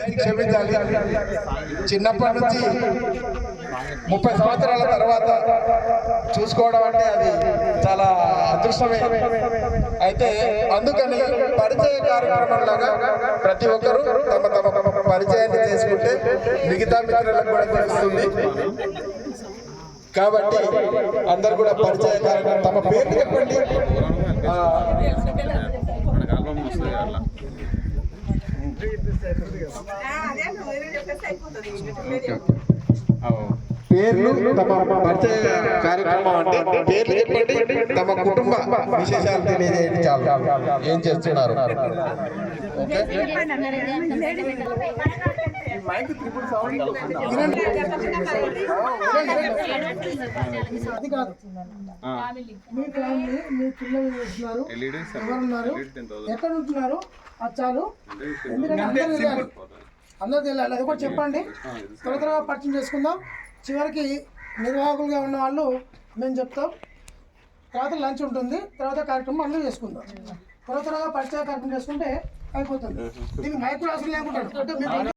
క్షమించాలి. చిన్నప్పటి నుంచి ముప్పై సంవత్సరాల తర్వాత చూసుకోవడం అంటే అది చాలా అదృష్టమే. అయితే అందుకని పరిచయ కార్యక్రమంలాగా ప్రతి ఒక్కరూ తమ తమ పరిచయాన్ని చేసుకుంటే మిగతా మిత్రులకు కూడా తెలుస్తుంది. కాబట్టి అందరు కూడా పరిచయ కార్యక్రమం తమ పేరు చెప్పండి. పేర్లు తమ పరిచయ కార్యక్రమం అంటే పేర్లు చెప్పండి తమ కుటుంబ విశేషాలు తెలియజేయండి చాలు. ఏం చేస్తున్నారు? ఓకే. అది కాదు మీ ఫ్యామిలీ మీ పిల్లలు చేస్తున్నారు. ఎవరున్నారు ఎక్కడ ఉంటున్నారు? అది చాలు. ఎందుకంటే అందరూ తెలియాలి అది కూడా చెప్పండి. త్వర త్వరగా పరిచయం చేసుకుందాం. చివరికి నిర్వాహకులుగా ఉన్న వాళ్ళు మేము చెప్తాం. తర్వాత లంచ్ ఉంటుంది. తర్వాత కార్యక్రమం అందరూ చేసుకుందాం. త్వర త్వరగా పరిచయ కార్యక్రమం చేసుకుంటే అయిపోతుంది. దీనికి మైకులు అవసరం లేకుంటాడు అంటే మీకు